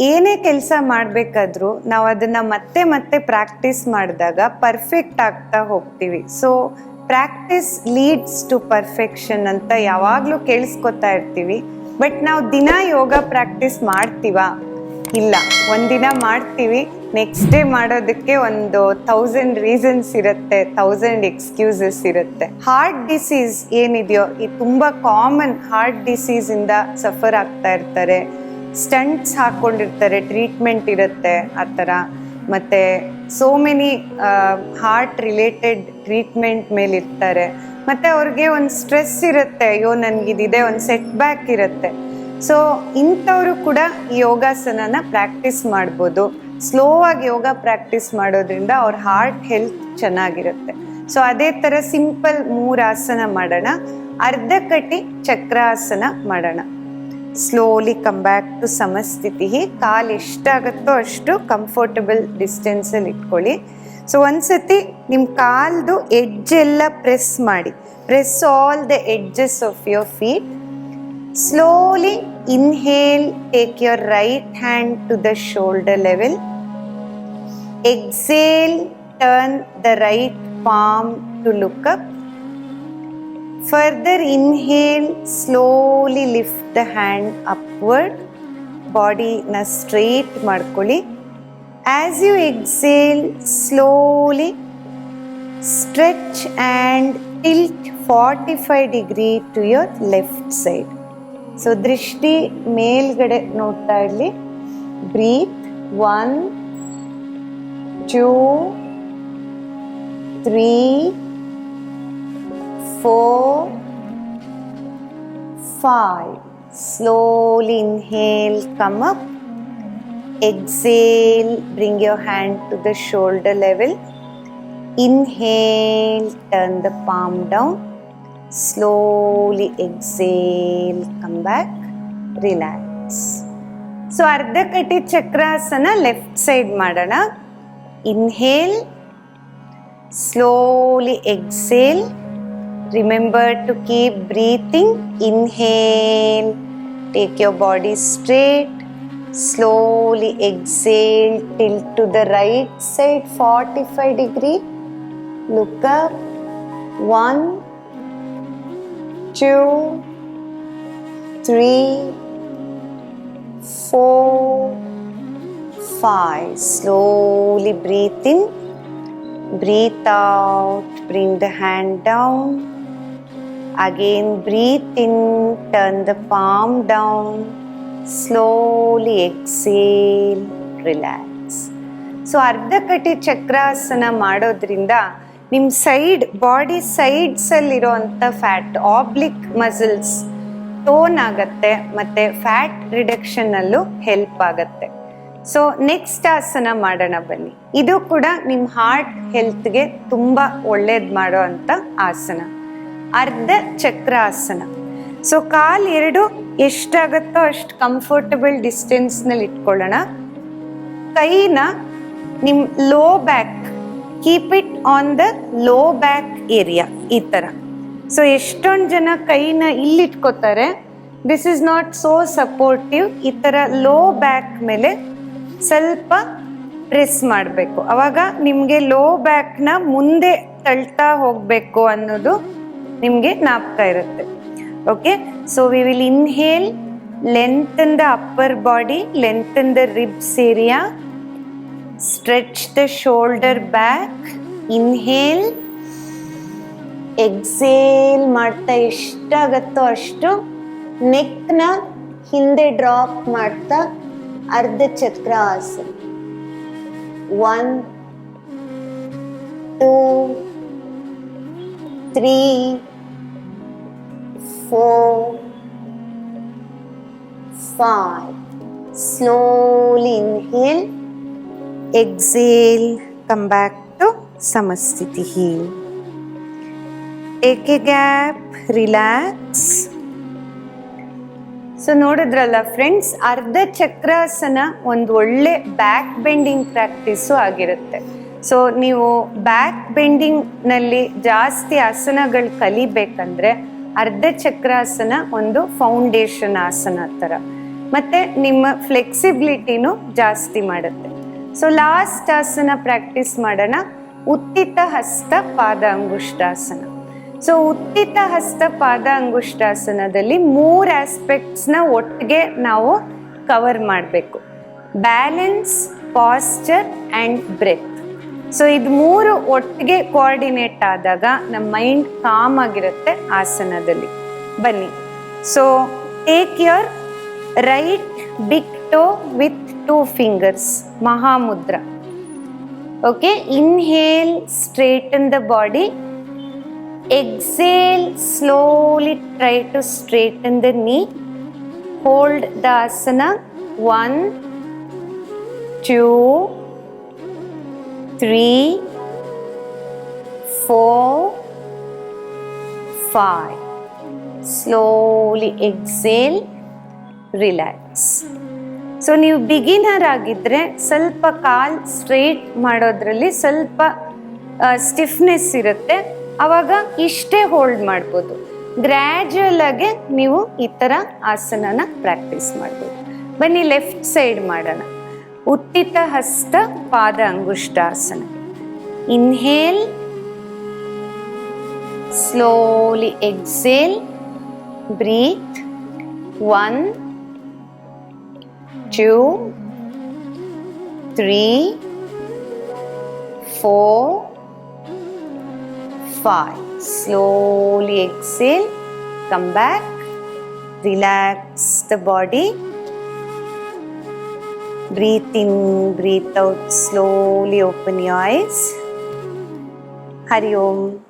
ಏನೇ ಕೆಲಸ ಮಾಡಬೇಕಾದ್ರೂ ನಾವು ಅದನ್ನ ಮತ್ತೆ ಮತ್ತೆ ಪ್ರಾಕ್ಟೀಸ್ ಮಾಡಿದಾಗ ಪರ್ಫೆಕ್ಟ್ ಆಗ್ತಾ ಹೋಗ್ತೀವಿ. So practice leads to perfection ಅಂತ ಯಾವಾಗಲೂ ಕೇಳಿಸ್ಕೊತಾ ಇರ್ತೀವಿ. ಬಟ್ ನಾವು ದಿನ ಯೋಗ ಪ್ರಾಕ್ಟೀಸ್ ಮಾಡ್ತೀವಾ? ಇಲ್ಲ. ಒಂದಿನ ಮಾಡ್ತೀವಿ. ನೆಕ್ಸ್ಟ್ ಡೇ ಮಾಡೋದಕ್ಕೆ ಒಂದು ಥೌಸಂಡ್ ರೀಸನ್ಸ್ ಇರುತ್ತೆ ಥೌಸಂಡ್ ಎಕ್ಸ್ಕ್ಯೂಸಸ್ ಇರುತ್ತೆ. ಹಾರ್ಟ್ ಡಿಸೀಸ್ ಏನಿದೆಯೋ ಇದು ತುಂಬ ಕಾಮನ್ ಹಾರ್ಟ್ ಡಿಸೀಸಿಂದ ಸಫರ್ ಆಗ್ತಾ ಇರ್ತಾರೆ. ಸ್ಟಂಟ್ಸ್ ಹಾಕ್ಕೊಂಡಿರ್ತಾರೆ ಟ್ರೀಟ್ಮೆಂಟ್ ಇರುತ್ತೆ ಆ ಥರ. ಮತ್ತು so many heart related treatment ಮೇಲಿರ್ತಾರೆ ಮತ್ತು ಅವ್ರಿಗೆ ಒಂದು ಸ್ಟ್ರೆಸ್ ಇರುತ್ತೆ, ಅಯ್ಯೋ, ನನಗಿದಿದೆ, ಒಂದು ಸೆಟ್ ಬ್ಯಾಕ್ ಇರುತ್ತೆ. ಸೊ ಇಂಥವರು ಕೂಡ ಯೋಗಾಸನನ ಪ್ರಾಕ್ಟೀಸ್ ಮಾಡ್ಬೋದು. ಸ್ಲೋ ಆಗಿ ಯೋಗ ಪ್ರಾಕ್ಟೀಸ್ ಮಾಡೋದ್ರಿಂದ ಅವ್ರ ಹಾರ್ಟ್ ಹೆಲ್ತ್ ಚೆನ್ನಾಗಿರುತ್ತೆ. ಸೊ ಅದೇ ಥರ ಸಿಂಪಲ್ ಮೂರು ಆಸನ ಮಾಡೋಣ. ಅರ್ಧ ಕಟಿ ಚಕ್ರಾಸನ ಮಾಡೋಣ. Slowly come back to Samasthiti. ಕಾಲು ಎಷ್ಟಾಗುತ್ತೋ ಅಷ್ಟು ಕಂಫರ್ಟಬಲ್ ಡಿಸ್ಟೆನ್ಸಲ್ಲಿ ಇಟ್ಕೊಳ್ಳಿ. ಸೊ ಒಂದ್ಸತಿ ನಿಮ್ಮ ಕಾಲ್ದು ಎಡ್ಜ್ ಎಲ್ಲ ಪ್ರೆಸ್ ಮಾಡಿ. Press all the edges of your feet Slowly inhale take your right hand to the shoulder level exhale turn the right palm to look up Further inhale, slowly lift the hand upward. ಬಾಡಿನ straight ಮಾಡ್ಕೊಳ್ಳಿ as you exhale slowly stretch and tilt forty five degree to your left side So ದೃಷ್ಟಿ ಮೇಲ್ಗಡೆ ನೋಡ್ತಾ ಇರಲಿ breathe one two three four, five. Slowly inhale, come up. Exhale, bring your hand to the shoulder level. Inhale, turn the palm down. Slowly exhale, come back, relax. So Ardha Kati Chakrasana left side ಮಾಡೋಣ inhale slowly exhale Remember to keep breathing. Inhale, take your body straight. Slowly exhale, tilt to the right side 45 degree. Look up. One, two, three, four, five. Slowly breathe in. Breathe out. Bring the hand down. Again, breathe in, turn the palm down, slowly exhale, relax. So Ardha Kati Chakrasana ಮಾಡೋದ್ರಿಂದ ನಿಮ್ಮ side, body ಸೈಡ್ಸಲ್ಲಿರೋವಂಥ fat oblique muscles tone ಆಗುತ್ತೆ, ಮತ್ತು fat ರಿಡಕ್ಷನ್ನಲ್ಲೂ help ಆಗುತ್ತೆ. So next ಆಸನ ಮಾಡೋಣ ಬನ್ನಿ. ಇದು ಕೂಡ ನಿಮ್ಮ ಹಾರ್ಟ್ ಹೆಲ್ತ್ಗೆ ತುಂಬ ಒಳ್ಳೇದು ಮಾಡೋ ಅಂಥ ಆಸನ. ಅರ್ಧ ಚಕ್ರಾಸನ. ಸೊ ಕಾಲ್ ಎರಡು ಎಷ್ಟಾಗತ್ತೋ ಅಷ್ಟು ಕಂಫರ್ಟಬಲ್ ಡಿಸ್ಟೆನ್ಸ್ನಲ್ಲಿ ಇಟ್ಕೊಳ್ಳೋಣ ಕೈನ ನಿಮ್ಮ low back keep it on the low back area ಈ ಥರ ಸೊ ಎಷ್ಟೊಂದು ಜನ ಕೈನ ಇಲ್ಲಿ ಇಟ್ಕೋತಾರೆ this is not so supportive ಈ ಥರ ಲೋ ಬ್ಯಾಕ್ ಮೇಲೆ ಸ್ವಲ್ಪ ಪ್ರೆಸ್ ಮಾಡಬೇಕು. ಅವಾಗ ನಿಮಗೆ ಲೋ ಬ್ಯಾಕ್ನ ಮುಂದೆ ತಳ್ತಾ ಹೋಗಬೇಕು ಅನ್ನೋದು ನಿಮಗೆ ಜ್ಞಾಪಕ ಇರುತ್ತೆ. Okay so we will inhale lengthen the upper body length in the ribs area stretch the shoulder back Inhale. Exhale ಮಾಡ್ತಾ ಎಷ್ಟಾಗತ್ತೋ ಅಷ್ಟು ನೆಕ್ನ ಹಿಂದೆ ಡ್ರಾಪ್ ಮಾಡ್ತಾ Ardha Chakra asana one two three four five slowly inhale exhale, come back to samasthiti take a gap, relax. So ನೋಡಿದ್ರಲ್ಲ friends ಅರ್ಧ ಚಕ್ರಾಸನ ಒಂದು ಒಳ್ಳೆ back bending practice ಆಗಿರುತ್ತೆ. ಸೊ ನೀವು ಬ್ಯಾಕ್ ಬೆಂಡಿಂಗ್ನಲ್ಲಿ ಜಾಸ್ತಿ ಆಸನಗಳು ಕಲಿಬೇಕಂದ್ರೆ ಅರ್ಧ ಚಕ್ರಾಸನ ಒಂದು ಫೌಂಡೇಶನ್ ಆಸನ ಥರ ಮತ್ತು ನಿಮ್ಮ ಫ್ಲೆಕ್ಸಿಬಿಲಿಟಿನೂ ಜಾಸ್ತಿ ಮಾಡುತ್ತೆ. ಸೊ ಲಾಸ್ಟ್ ಆಸನ ಪ್ರಾಕ್ಟೀಸ್ ಮಾಡೋಣ ಉತ್ತಿತ ಹಸ್ತ ಪಾದ ಅಂಗುಷ್ಟಾಸನ ಸೊ ಉತ್ತಿತ ಹಸ್ತ ಪಾದ ಅಂಗುಷ್ಟಾಸನದಲ್ಲಿ ಮೂರು ಆಸ್ಪೆಕ್ಟ್ಸ್ನ ಒಟ್ಟಿಗೆ ನಾವು ಕವರ್ ಮಾಡಬೇಕು. Balance posture and breath so ಇದು ಮೂರು ಒಟ್ಟಿಗೆ ಕೋಆರ್ಡಿನೇಟ್ ಆದಾಗ ನಮ್ಮ ಮೈಂಡ್ ಕಾಮ್ ಆಗಿರುತ್ತೆ ಆಸನದಲ್ಲಿ. ಬನ್ನಿ. So take your right big toe with two fingers, Mahamudra. Okay, inhale, straighten the body. Exhale, slowly try to straighten the knee. Hold the asana. One, two, three, four, five. Slowly exhale, relax. So ನೀವು beginner ಆಗಿದ್ರೆ ಸ್ವಲ್ಪ ಕಾಲ್ straight ಮಾಡೋದ್ರಲ್ಲಿ ಸ್ವಲ್ಪ stiffness ಇರುತ್ತೆ. ಅವಾಗ ಇಷ್ಟೇ hold ಮಾಡ್ಬೋದು. Gradual ಆಗಿ ನೀವು ಈ ಥರ ಆಸನನ ಪ್ರಾಕ್ಟೀಸ್ ಮಾಡ್ಬೋದು. ಬನ್ನಿ ಲೆಫ್ಟ್ ಸೈಡ್ ಮಾಡೋಣ. Utthita Hasta Pada Angushtasana. Inhale slowly exhale breathe one two, three, four, five. Slowly exhale, come back, relax the body. Breathe in, breathe out, slowly open your eyes. Hari Om.